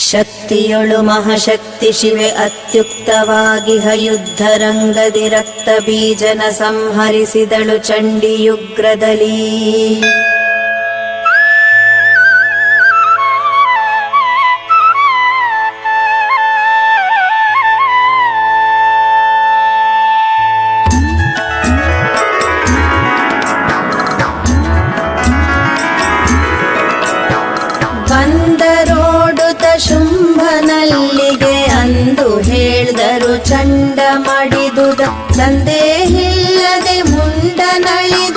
ಶಕ್ತಿಯೊಳು ಮಹಾಶಕ್ತಿ ಶಿವೆ ಅತ್ಯುಕ್ತವಾಗಿಹ ಯುದ್ಧರಂಗದಿ ರಕ್ತ ಬೀಜನ ಸಂಹರಿಸಿದಳು ಚಂಡಿಯುಗ್ರದಲ್ಲಿ. ಚಂಡ ಮಡಿದುದ. ಸಂದೇಹಿಲ್ಲದೆ ಮುಂಡನಳಿದ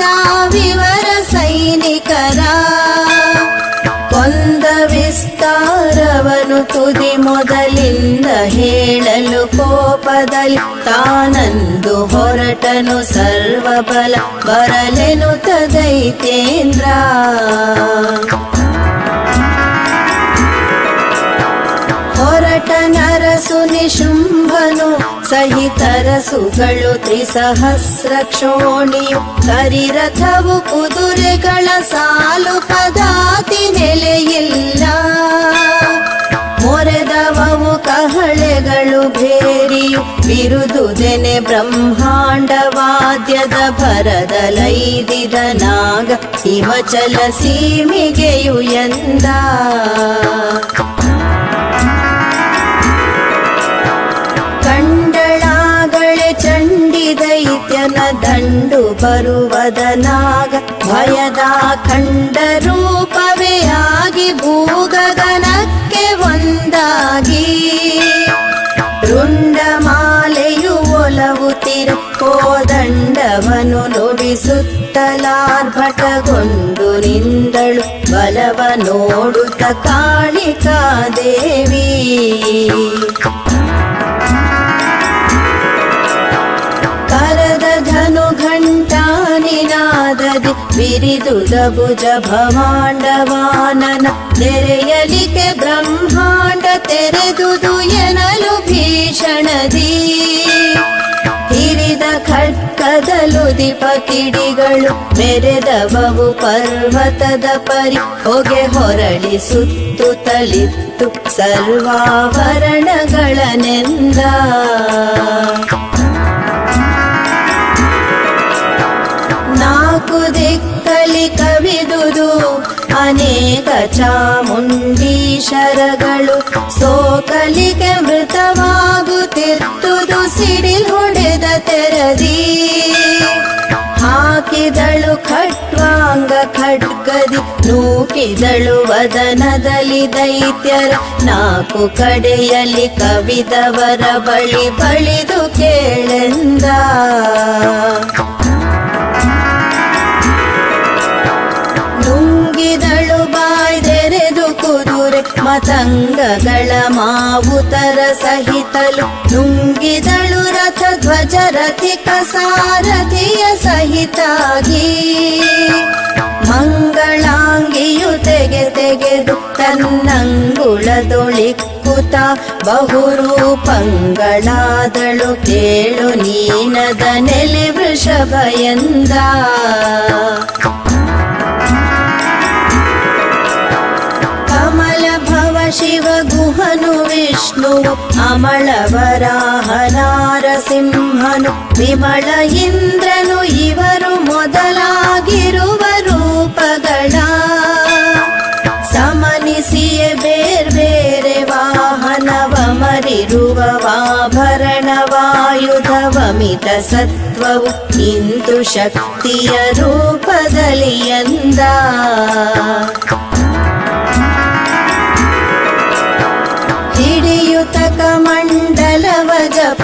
ವಿವರ ಸೈನಿಕರ. ಕೊಂದ ವಿಸ್ತಾರವನು ತುದಿ ಮೊದಲಿಂದ ಹೇಳಲು ಕೋಪದಲ್ಲಿ ತಾನಂದು ಹೊರಟನು ಸರ್ವಬಲ. ಬರಲೆನು ತದೈತೇಂದ್ರ. ನಿಶುಂಭನು ಸಹಿತರಸುಗಳು ತ್ರಿಸಹಸ್ರ ಕ್ಷೋಣಿಯು ಕರಿರಥವು ಕುದುರೆಗಳ ಸಾಲು ಪದಾತಿ ನೆಲೆಯಿಲ್ಲ. ಮೊರೆದವವು ಕಹಳೆಗಳು ಭೇರಿಯು ಬಿರುದುದೆನೆ ಬ್ರಹ್ಮಾಂಡವಾದ್ಯದ ಭರದಲೈದಿದ ನಾಗ, ಹಿಮಚಲ ಸೀಮಿಗೆಯು ಎಂದ ದೈತ್ಯನ ದಂಡು ಬರುವದನಾಗ ಭಯದ ಖಂಡ ರೂಪವೇ ಆಗಿ ಭೂಗಗನಕ್ಕೆ ಒಂದಾಗಿ. ರುಂಡಮಾಲೆಯು ಒಲವುತ್ತಿರ ಕೋದಂಡವನು ನುಡಿಸುತ್ತಲಾರ್ಭಟಗೊಂಡು ನಿಂದಳು, ಬಲವ ನೋಡುತ್ತ ಕಾಳಿಕಾದೇವಿ ಕರದ ಘಂಟಾನಿನಾದದಿ ಬಿರಿದುದ ಭುಜ ಭವಾಂಡವಾನನ ನೆರೆಯಲಿಕೆ ಬ್ರಹ್ಮಾಂಡ ತೆರೆದುದು ಎನಲು ಭೀಷಣದಿ. ಹಿರಿದ ಖಡ್ಕದಲು ದೀಪ ಕಿಡಿಗಳು ಮೆರೆದವವು ಪರ್ವತದ ಪರಿ. ಹೊಗೆ ಹೊರಳಿ ಸುತ್ತುತ್ತಲಿತ್ತು ಸರ್ವಾಭರಣಗಳನೆಂದ ನಾಲ್ಕು ದಿಕ್ಕಲಿ ಕವಿದುದು ಅನೇಕ ಚಾಮುಂಡೀಶರಗಳು ಸೋಕಲಿಗೆ ಮೃತವಾಗುತ್ತಿರ್ತುದು ಸಿಡಿಲ್ ಹೊಡೆದ ತೆರದಿ. ಹಾಕಿದಳು ಖಟ್ವಾಂಗ ಖಡ್ಗದಿ, ನೂಕಿದಳು ವದನದಲ್ಲಿ ದೈತ್ಯರ. ನಾಲ್ಕು ಕಡೆಯಲ್ಲಿ ಕವಿದವರ ಬಳಿ ಬಳಿದು ಕೇಳೆಂದ. ಮತಂಗಗಳ ಮಾವುತರ ಸಹಿತಲು ನುಂಗಿದಳು ರಥ ಧ್ವಜ ರಥಿಕ ಸಾರಥಿಯ ಸಹಿತಾಗಿ. ಮಂಗಳಾಂಗಿಯು ತೆಗೆ ತೆಗೆದು ತನ್ನಂಗುಳದೊಳಿಕ್ಕುತ ಬಹುರೂಪಂಗಳಾದಳು ಕೇಳು ನೀನದ ನೆಲೆ ವೃಷಭ ಶಿವ ಗುಹನು ವಿಷ್ಣು ಅಮಳ ವರಾಹ ನಾರಸಿಂಹನು ವಿಮಳ ಇಂದ್ರನು ಇವರು ಮೊದಲಾಗಿರುವ ರೂಪಗಳ. ಸಮನಿಸಿಯೇ ಬೇರ್ಬೇರೆ ವಾಹನವ ಮರಿರುವ ವಾಭರಣವಾಯುಧವಮಿತ ಸತ್ವವು ಇಂದು ಶಕ್ತಿಯ ರೂಪದಲ್ಲಿ ಎಂದ.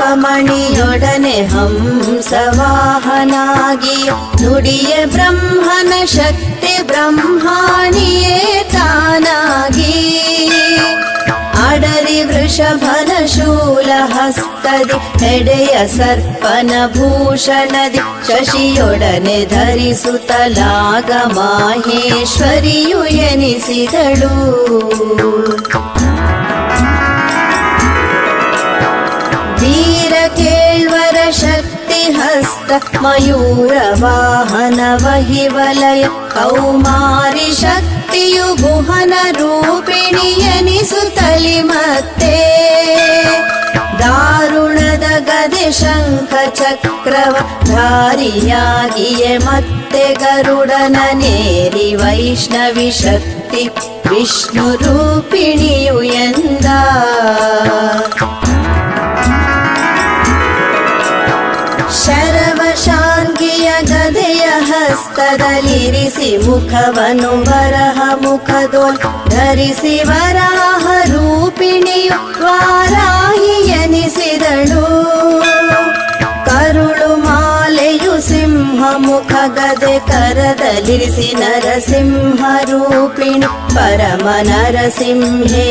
ಜಪಮಣಿಯೊಡನೆ ಹಂಸವಾಹನಾಗಿ ನುಡಿಯ ಬ್ರಹ್ಮನ ಶಕ್ತಿ ಬ್ರಹ್ಮಾಣಿಯೇ ತಾನಾಗಿ. ಅಡರಿ ವೃಷಭನ ಶೂಲ ಹಸ್ತದಿ ಎಡೆಯ ಸರ್ಪನ ಭೂಷಣದಿ, ಶಶಿಯೊಡನೆ ಧರಿಸುತ್ತಲಾಗ ಮಾಹೇಶ್ವರಿಯು ಎನಿಸಿದಳು. केल्वर शक्ति हस्त मयूर वाहन वहि वलय कौमारि शक्ुगुहनरूपिण्यलि मे दारुणद ग शङ्खचक्रियागे गरुडननेरि वैष्णवि शक्ति विष्णुरूपिण्यु ಹಸ್ತದಲ್ಲಿರಿಸಿ ಮುಖವನ್ನು ವರಹ ಮುಖದೋಲ್ ಧರಿಸಿ ವರಾಹ ರೂಪಿಣಿಯು ವಾರಾಹಿ ಎನಿಸಿದಳು. ಕರುಳು ಮಾಲೆಯು ಸಿಂಹ ಮುಖ ಗದೆ ಕರದಲ್ಲಿರಿಸಿ ನರಸಿಂಹ ರೂಪಿಣಿ ಪರಮ ನರಸಿಂಹೇ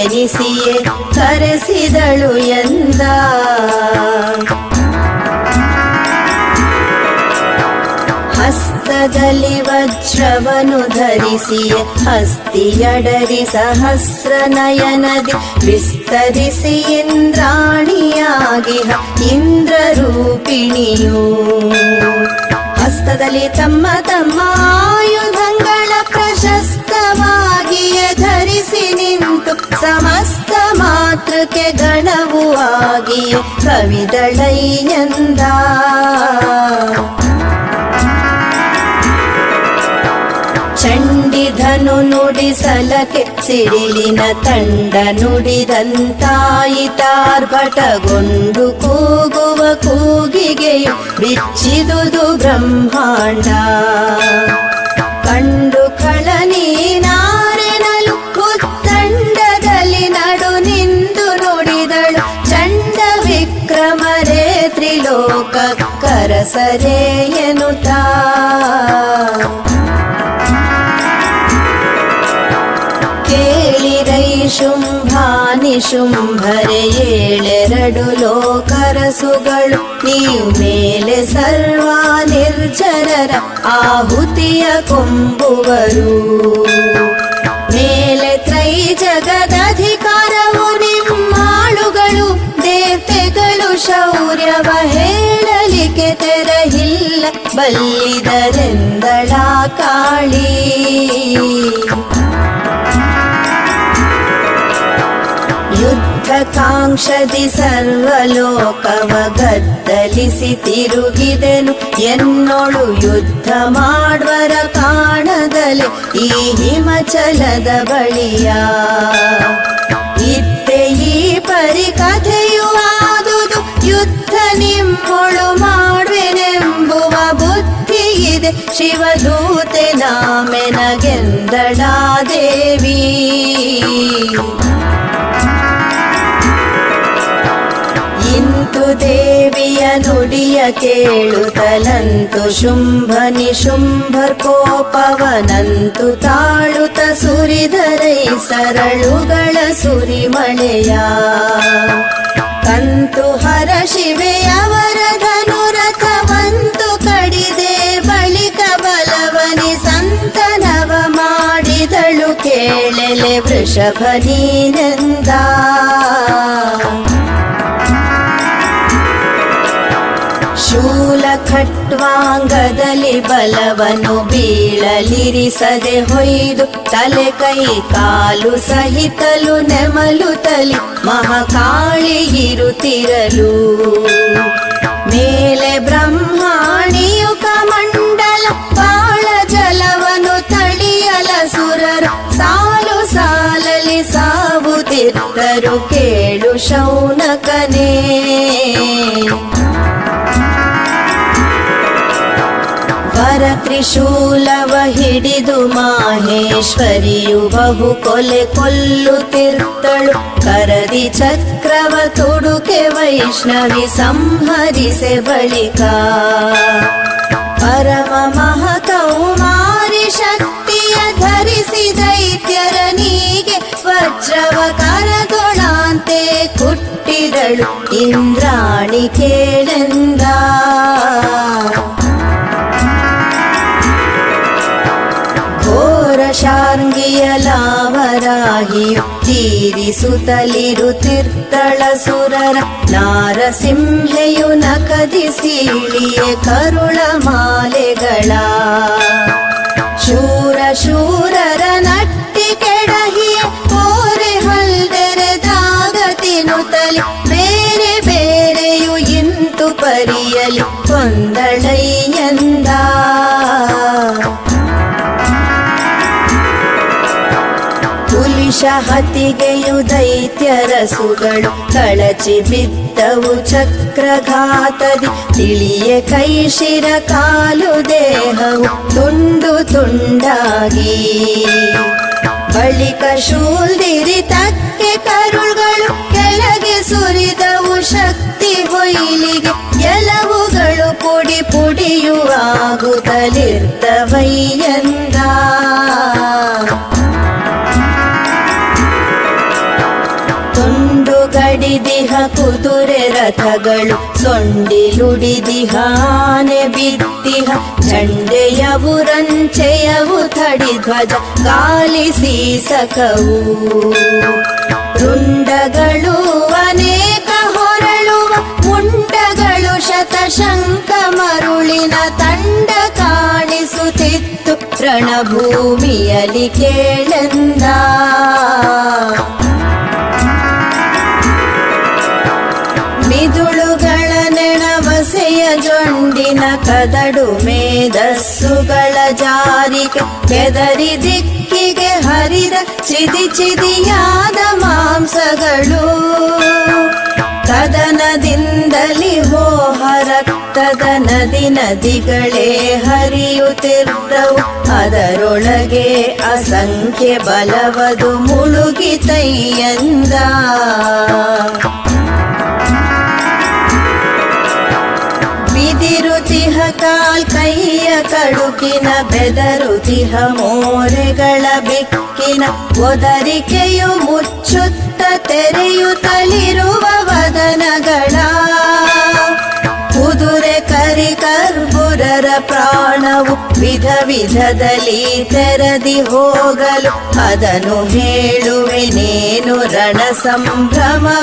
ಎನಿಸಿಯೇ ಕರೆಸಿದಳು ಎಂದ. ಹಸ್ತದಲ್ಲಿ ವಜ್ರವನು ಧರಿಸಿ ಹಸ್ತಿಯಡರಿ ಸಹಸ್ರ ನಯನದಿ ವಿಸ್ತರಿಸಿ ಇಂದ್ರಾಣಿಯಾಗಿ ಇಂದ್ರ ರೂಪಿಣಿಯು ಹಸ್ತದಲ್ಲಿ ತಮ್ಮ ತಮ್ಮ ಆಯುಧಗಳ ಪ್ರಶಸ್ತವಾಗಿಯೇ ಧರಿಸಿ ನಿಂತು ಸಮಸ್ತ ಮಾತೃಕೆ ಗಣವು ಆಗಿ ಕವಿದಳೈಯಂದ ಚಂಡಿಧನು ನುಡಿಸಲಕ್ಕೆ ಸಿಡಿಲಿನ ತಂಡ ನುಡಿದಂತಾಯಿತಾರ್ಭಟಗೊಂಡು ಕೂಗುವ ಕೂಗಿಗೆ ಬಿಚ್ಚಿದುದು ಬ್ರಹ್ಮಾಂಡ. ಕಂಡು ಕಳನೀನಾರೆನಲು ಉತ್ತಂಡದಲ್ಲಿ ನಡು ನಿಂದು ನುಡಿದಳು ಚಂಡ ವಿಕ್ರಮರೇ ತ್ರಿಲೋಕ ಕರಸರೇ ಏಳೆರಡು ಲೋಕರಸುಗಳು, ನೀವು ಮೇಲೆ ಸರ್ವಾ ನಿರ್ಜರರ ಆಹುತಿಯ ಕೊಂಬುವರು. ಮೇಲೆ ತ್ರೈ ಜಗದಧಿಕಾರವು ನಿಮ್ಮಾಳುಗಳು, ದೇವತೆಗಳು ಶೌರ್ಯವ ಹೇಳಲಿಕ್ಕೆ ತೆರಹಿಲ್ಲ, ಬಲ್ಲಿದರೆಂದಳ ಕಾಳಿ. ಕಾಂಕ್ಷದಿ ಗದ್ದಲಿಸಿ ತಿರುಗಿದೆನು. ಎನ್ನೋಳು ಯುದ್ಧ ಮಾಡುವರ ಕಾಣದಲೆ ಈ ಹಿಮಚಲದ ಬಳಿಯ. ಇತ್ತೆ ಈ ಪರಿಕಥೆಯು ಆದುದು, ಯುದ್ಧ ನಿಮ್ಮೊಳು ಮಾಡುವೆನೆಂಬುವ ಬುದ್ಧಿ ಇದೆ ಶಿವದೂತೆ ನಾಮೆನಗೆಂದಡಾ ದೇವಿ ದೇವಿಯ ನುಡಿಯ ಕೇಳುತ್ತಲಂತು ಶುಂಭ ಕೋಪವನಂತು ತಾಳುತ ಸುರಿದರೈ ಸರಳುಗಳ ಸುರಿಮಳೆಯ. ಕಂತು ಹರ ಶಿವೆಯವರ ಧನುರಥವಂತು ಕಡಿದೆ ಬಳಿಕ ಬಲವನಿ ಸಂತನವ ಮಾಡಿದಳು ಕೇಳೆಲೆ ವೃಷಭ ನೀನೆಂದ. ಶೂಲ ಬಲವನು ಬೀಳಲಿರಿಸದೆ ಹೊಯ್ದು ತಲೆ ಕೈ ಕಾಲು ಸಹಿತಲು ನೆಮಲು ತಲಿ ಮಹಾಕಾಳಿ ಇರುತ್ತಿರಲು. ಮೇಲೆ ಬ್ರಹ್ಮಾಣಿಯು ಕಮಂಡಲ ಬಾಳ ಜಲವನು ತಳಿಯಲ ಸುರರು ಸಾಲು ಸಾಲಲಿ ಸಾವುತ್ತಿದ್ದರು ಕೇಳು ಶೌನಕನೇ. ತ್ರಿಶೂಲವ ಹಿಡಿದು ಮಾಹೇಶ್ವರಿಯು ಬಹು ಕೊಲೆ ಕೊಲ್ಲುತ್ತಿರುತ್ತಳು. ಕರದಿ ಚಕ್ರವ ತುಡುಕೆ ವೈಷ್ಣವಿ ಸಂಹರಿಸೆ ಬಳಿಕ. ಪರಮ ಮಹಕೌಮಾರಿ ಶಕ್ತಿಯ ಧರಿಸಿ ದೈತ್ಯರ ನೀಗೆ ವಜ್ರವ ಕರದೊಳಾಂತೆ ಕುಟ್ಟಿದಳು. ಇಂದ್ರಾಣಿ ಕೇಳೆಂದ. ಶಾರ್ಂಗಿಯ ಲಾವರಾಹಿಯು ತೀರಿಸುತ್ತಲಿರುತ್ತಿರ್ತಳ ಸುರರ ನಾರಸಿಂಹೆಯು ನಕದಿಸಿಳಿಯ ಕರುಳ ಮಾಲೆಗಳ. ಶೂರ ಶೂರರ ನಟ್ಟಿ ಕೆಡಹಿಯ ಕೋರೆ ಹಲ್ದೆರೆದಾಗ ತಿನ್ನುತ್ತಲಿ ಬೇರೆ ಬೇರೆಯು ಇಂತು ಪರಿಯಲಿ ಕೊಂದಳಯ್ಯಂದ ಪುಲಿಶ ಹತಿಗೆಯು ದೈತ್ಯರಸುಗಳು ಕಳಚಿ ಬಿದ್ದವು ಚಕ್ರಘಾತದಿ. ತಿಳಿಯ ಕೈ ಶಿರ ಕಾಲು ದೇಹವು ತುಂಡು ತುಂಡಾಗಿ. ಬಳಿಕ ಶೂಲ್ದಿರಿ ತಕ್ಕೆ ಕರುಳುಗಳು ಕೆಳಗೆ ಸುರಿದವು ಶಕ್ತಿ ಹೊಯ್ಲಿಗೆ. ಎಲ್ಲವುಗಳು ಪುಡಿ ಪುಡಿಯುವಾಗುತ್ತಲಿರ್ತವಯ್ಯಂದ ಗಡಿದಿಹ ಕುದುರೆ ರಥಗಳು ಸೊಂಡಿಲುಡಿದಿಹ ಬಿತ್ತಿಹ. ಝಂಡೆಯವು ರಂಚೆಯವು ತಡಿ ಧ್ವಜ ಕಾಲಿಸಿ ಸೀಸಕವು. ರುಂಡಗಳು ಅನೇಕ ಹೊರಳುವ, ಮುಂಡಗಳು ಶತಶಂಕ ಮರುಳಿನ ತಂಡ ಕಾಣಿಸುತ್ತಿತ್ತು. ರಣಭೂಮಿಯಲ್ಲಿ ಕೇಳೆಂದ ಕದಡು ಮೇಧಸ್ಸುಗಳ ಜಾರಿಗೆ ಕೆದರಿ ದಿಕ್ಕಿಗೆ ಹರಿದ ಚಿದಿ ಚಿದಿಯಾದ ಮಾಂಸಗಳು. ಕದನದಿಂದಲಿ ಹೋಹ ರಕ್ತದ ನದಿ ನದಿಗಳೇ ಹರಿಯುತ್ತಿದ್ದವು ಅದರೊಳಗೆ ಅಸಂಖ್ಯ ಬಲವದು ಮುಳುಗಿತಯ್ಯಂದ ಕಾಲ್ ಕೈಯ ಕಡುಕಿನ ಬೆದರುತಿಹ ಮೋರೆಗಳ ಬೆಕ್ಕಿನ ಒದರಿಕೆಯು ಮುಚ್ಚುತ್ತ ತೆರೆಯುತ್ತಲಿರುವ ವದನಗಳ. ಕುದುರೆ ಕರಿ ಕರ್ಬುರರ ಪ್ರಾಣವು ವಿಧ ವಿಧದಲ್ಲಿ ತೆರದಿ ಹೋಗಲು ಅದನ್ನು ಹೇಳುವೆನೇನು ರಣ ಸಂಭ್ರಮವನಾನೆಂದ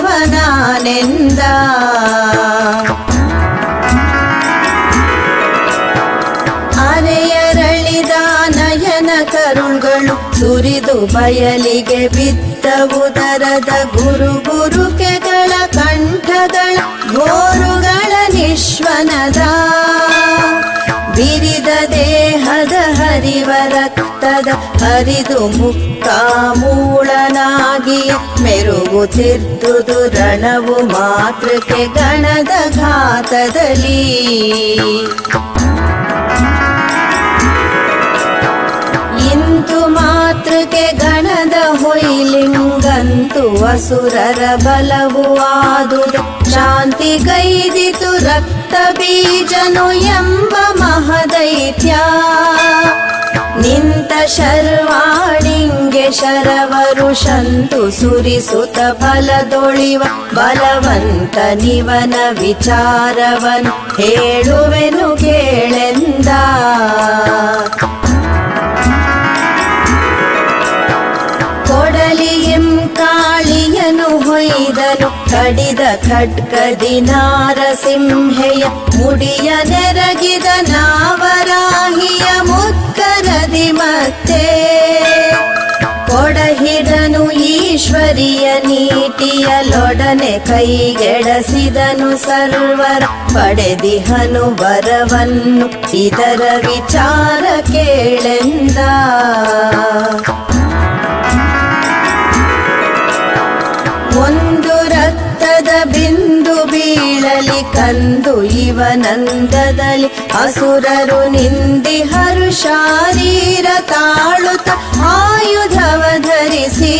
ನಯನ ಕರುಳುಗಳು ಸುರಿದು ಬಯಲಿಗೆ ಬಿದ್ದವು ದರದ ಗುರು ಗುರುಕೆಗಳ ಕಂಠಗಳ ಗೋರುಗಳ ನಿಶ್ವನದ. ಬಿರಿದ ದೇಹದ ಹರಿವ ರಕ್ತದ ಹರಿದು ಮುಕ್ತ ಮೂಳನಾಗಿ ಮೆರುಗುತ್ತಿದ್ದುದು ರಣವು ಮಾತೃಕೆ ಗಣದ ಘಾತದಲ್ಲಿ. ಮಾತೃಕೆ ಗಣದ ಹೊಯ್ಲಿಂಗಂತು ಅಸುರರ ಬಲವು ಆದುದು ಶಾಂತಿ ಗೈದಿತು ರಕ್ತ ಬೀಜನು ಎಂಬ ಮಹದೈತ್ಯ. ನಿಂತ ಶರ್ವಾಣಿಂಗೆ ಶರವರು ಶಂತು ಸುರಿಸುತ ಫಲದೊಳಿವ ಬಲವಂತ ನಿವನ ವಿಚಾರವನು. ಹೇಳುವೆನು ಕೇಳೆಂದ. ಕಡಿದ ಖಟ್ಕದಿ ನಾರಸಿಂಹೆಯ ಮುಡಿಯ ನೆರಗಿದ ನಾವರಾಹಿಯ ಮುಕ್ಕರದಿ ಮತ್ತೆ. ಕೊಡಹಿಡನು ಈಶ್ವರಿಯ ನೀಟಿಯಲೊಡನೆ ಕೈಗೆಡಸಿದನು ಸರ್ವರ. ಪಡೆದಿ ವರವನ್ನು ಇದರ ವಿಚಾರ ಕೇಳೆಂದ. ಕಂದು ಅಸುರರು ನಿಂದಿ ಹರು ಶಾರೀರ ತಾಳುತ್ತ ಆಯುಧವ ಧರಿಸಿ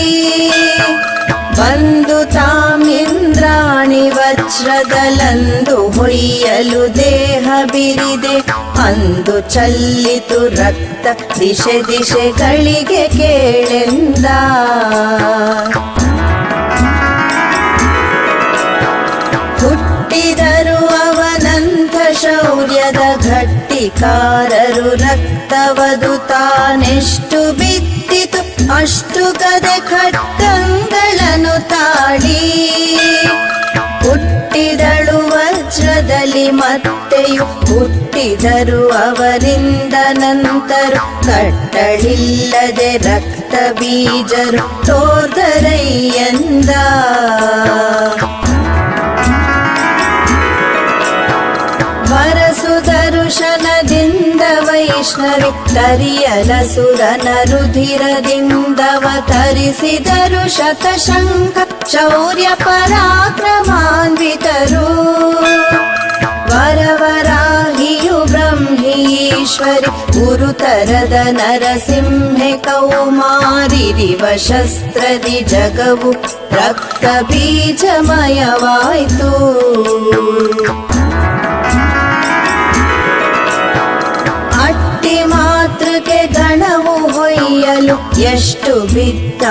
ಬಂದು ತಾಮಿಂದ್ರಾಣಿ ವಜ್ರದಲಂದು ಹೊಯ್ಯಲು ದೇಹ ಬಿರಿದೆ. ಅಂದು ಚಲ್ಲಿತು ರಕ್ತ ದಿಶೆ ದಿಶೆಗಳಿಗೆ ಕೇಳೆಂದ. ಹುಟ್ಟಿದರು ಗಟ್ಟಿಕಾರರು ರಕ್ತವದು ತಾನೆಷ್ಟು ಬಿತ್ತಿತು, ಅಷ್ಟು ಕದೆ ಖಡ್ಗಂಗಳನ್ನು ತಾಳಿ. ಹುಟ್ಟಿದಳು ವಜ್ರದಲ್ಲಿ ಮತ್ತೆಯು, ಹುಟ್ಟಿದರು ಅವರಿಂದ ನಂತರ. ಕಟ್ಟಳಿಲ್ಲದೆ ರಕ್ತ ಬೀಜರು ತೋರ್ದರಯ್ಯಂದ ದರುಶನದಿಂದ ವೈಷ್ಣವಿ ತರಿಯಲ ಸುರನ ರುಧಿರದಿಂದವ ತರಿಸಿದರು ಶತಶಂಕ ಶೌರ್ಯ ಪರಾಕ್ರಮಾನ್ವಿತರು ವರವರಾಹಿಯು ಬ್ರಹ್ಮೀಶ್ವರಿ ಗುರುತರದ ನರಸಿಂಹೆ ಕೌಮಾರಿರಿವ ಶಸ್ತ್ರದಿ ಜಗವು ಗಣವು ಹೊಯ್ಯಲು ಎಷ್ಟು ಬಿದ್ದ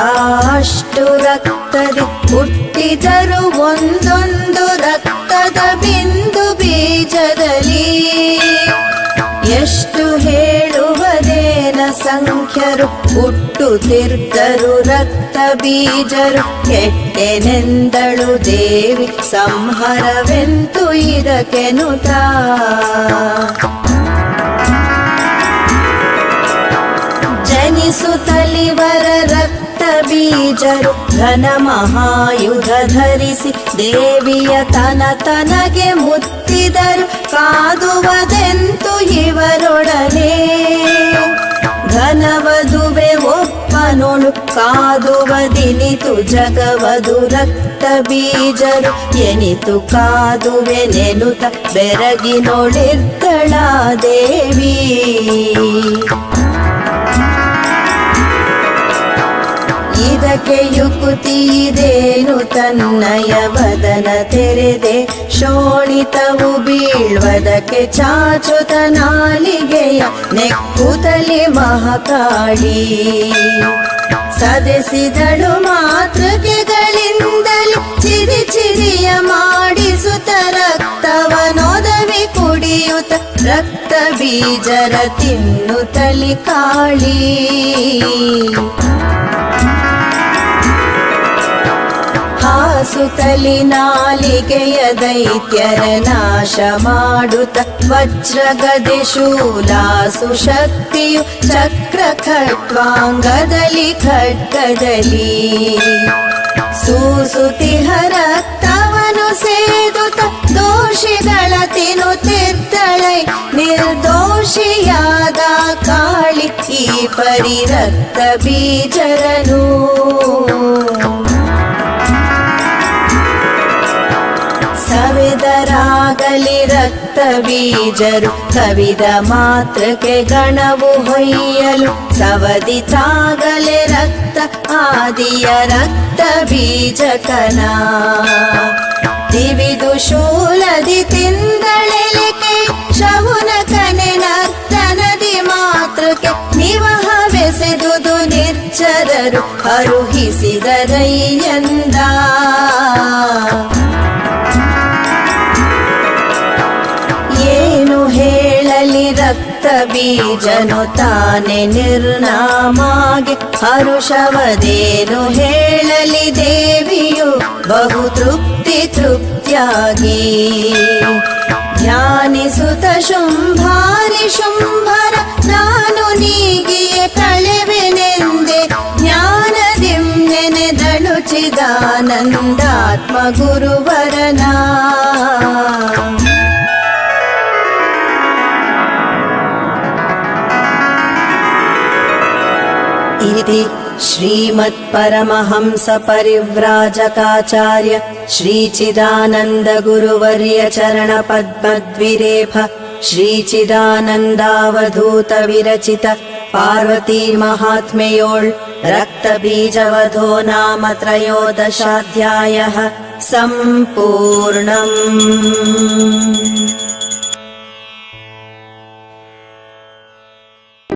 ಅಷ್ಟು ರಕ್ತದಿ. ಹುಟ್ಟಿದರು ಒಂದೊಂದು ರಕ್ತದ ಬಿಂದು ಬೀಜದಲ್ಲಿ. ಎಷ್ಟು ಹೇಳುವದೇನ ಸಂಖ್ಯರು ಹುಟ್ಟುತ್ತಿರ್ದರು ರಕ್ತ ಬೀಜರು. ಕೆಟ್ಟೆನೆಂದಳು ದೇವಿ, ಸಂಹರವೆಂತು ಇದಕ್ಕೆನುತಾ ಜನಿಸುತ್ತಲಿವರ ರಕ್ತ ಬೀಜರು ಘನ ಮಹಾಯುಧ ಧರಿಸಿ ದೇವಿಯ ತನ ತನಗೆ ಮುತ್ತಿದರು. ಕಾದುವದೆಂತು ಇವರೊಡನೆ? ಘನವದುವೆ ಒಪ್ಪನೊಳು ಕಾದುವದಿನಿತು ಜಗವದು ರಕ್ತ ಬೀಜರು. ಎನಿತು ಕಾದುವೆ ನೆನುತ ಬೆರಗಿನೊಳಿದ್ದಳ ದೇವಿ. ಇದಕ್ಕೆ ಯುಕುತಿ ಇದೇನು? ತನ್ನಯ ವದನ ತೆರೆದೆ ಶೋಣಿತವು ಬೀಳ್ವದಕ್ಕೆ ಚಾಚುತ ನಾಲಿಗೆಯ ನೆಕ್ಕುತಲಿ ಮಹಾಕಾಳಿ. ಸದೆಸಿದಳು ಮಾತೃಕೆಗಳಿಂದಲೇ ಚಿರಿ ಚಿರಿಯ ಮಾಡಿಸುತ್ತ ರಕ್ತವನೊದವಿ ಕುಡಿಯುತ್ತ ರಕ್ತ ಬೀಜರ ತಿನ್ನುತ್ತಲಿ ಕಾಳಿ. ಹಾಸುತ್ತಲಿ ನಾಲಿಗೆಯ ದೈತ್ಯರ ನಾಶ ಮಾಡುತ್ತ ವಜ್ರಗದೆ ಶೂಲಾಸು ಶಕ್ತಿಯು ಚಕ್ರ ಖಟ್ವಾಂಗದಲ್ಲಿ ಖಡ್ಗದಲ್ಲಿ. ಸೂಸುತಿಹ ರಕ್ತವನು ಸೇದುತ್ತ ದೋಷಿಗಳ ತಿನ್ನುತ್ತಿದ್ದಳೈ, ನಿರ್ದೋಷಿಯಾದ ಕಾಳಿ ಈ ಪರಿ ರಕ್ತ ಬೀಜರನು. ರಕ್ತ ಬೀಜರು ಕವಿದ ಮಾತ್ರಕ್ಕೆ ಗಣವು ಹೊಯ್ಯಲು ಸವದಿ ಸವದಿತಾಗಲೆ ರಕ್ತ ಆದಿಯ ರಕ್ತ ಬೀಜಕನ. ದಿವಿದು ಶೂಲದಿ ತಿಂದಳೆಲೆಕೆ ಶವುನ ಕನೆ ನರ್ತನದಿ ಮಾತ್ರಕ್ಕೆ ನಿವಹವೆಸೆದುದು ನಿರ್ಜರರು ಅರುಹಿಸಿದರಯ್ಯಂದ ಏನು ತಾನೆ ನಿರ್ನಾಮಾಗೆ ಹರುಷವದೇನು ಹೇಳಲಿ ದೇವಿಯು ಬಹು ತೃಪ್ತಿ ತೃಪ್ತಿಯಾಗಿ ಧ್ಯಾನಿಸುತ್ತ ಶುಂಭಾರಿ ಶುಂಭರ ನಾನು ನೀಗಿಯೇ ಕಳೆವೆನೆಂದೆ ಜ್ಞಾನದಿಂ ನೆನೆದಳು ಚಿದಾನಂದಾತ್ಮ ಗುರುವರನ श्रीमत्परमहंस श्रीमत्परमहंसपरिव्राजकाचार्य श्रीचिदानन्दगुरुवर्यचरणपद्मद्विरेफ श्रीचिदानन्दावधूतविरचित विरचित रक्तबीजवधो नाम त्रयोदशाध्यायः सम्पूर्णम्